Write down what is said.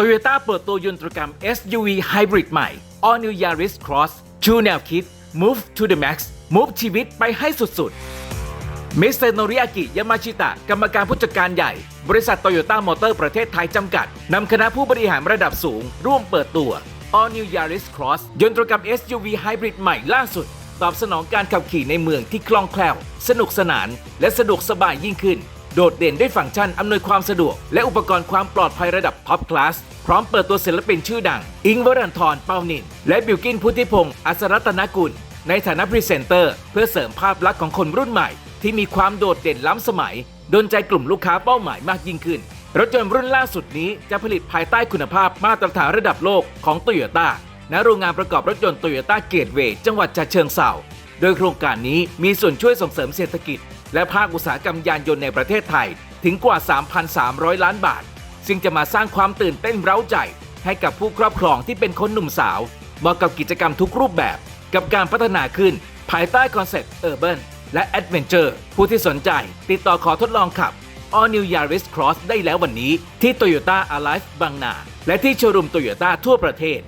Toyota เปิดตัวยนตรกรรม SUV Hybrid ใหม่ All New Yaris Cross ชูแนวคิด Move to the Max Move ชีวิตไปให้สุดๆมิสเตอร์โนริอากิยามาชิตะ กรรมการผู้จัดการใหญ่ บริษัทโตโยต้ามอเตอร์ประเทศไทยจำกัด นำคณะผู้บริหารระดับสูง ร่วมเปิดตัว All New Yaris Cross ยนตรกรรม SUV Hybrid ใหม่ล่าสุด ตอบสนองการขับขี่ในเมืองที่คล่องแคล่ว สนุกสนาน และสะดวกสบายยิ่งขึ้น โดดเด่นด้วยฟังก์ชันอำนวยความสะดวก และอุปกรณ์ความปลอดภัยระดับท็อปคลาสพร้อมเปิดตัวศิลปินชื่อดัง อิงวรันทรเปานิน และบิวกินพุทธิพงศ์อัศรัตนกุล ในฐานะพรีเซนเตอร์ เพื่อเสริมภาพลักษณ์ของคนรุ่นใหม่ ที่มีความโดดเด่นล้ำสมัยโดนใจกลุ่มลูกค้าเป้าหมายมากยิ่งขึ้น รถยนต์รุ่นล่าสุดนี้จะผลิตภายใต้คุณภาพมาตรฐานระดับโลกของโตโยต้าณโรงงานประกอบรถยนต์โตโยต้าเกตเวย์จังหวัดฉะเชิงเทรา โดยโครงการนี้มีส่วนช่วยส่งเสริมเศรษฐกิจ และภาคอุตสาหกรรมยานยนต์ในประเทศไทยถึงกว่า 3,300 ล้านบาท ซึ่งจะมาสร้างความตื่นเต้นเร้าใจ ให้กับผู้ครอบครองที่เป็นคนหนุ่มสาวเหมาะกับกิจกรรมทุกรูปแบบ กับการพัฒนาขึ้นภายใต้คอนเซ็ปต์ Urban และ Adventure ผู้ที่สนใจติดต่อขอทดลองขับ All New Yaris Cross ได้แล้ววันนี้ที่ Toyota Alive บางนา และที่โชว์รูม Toyota ทั่วประเทศ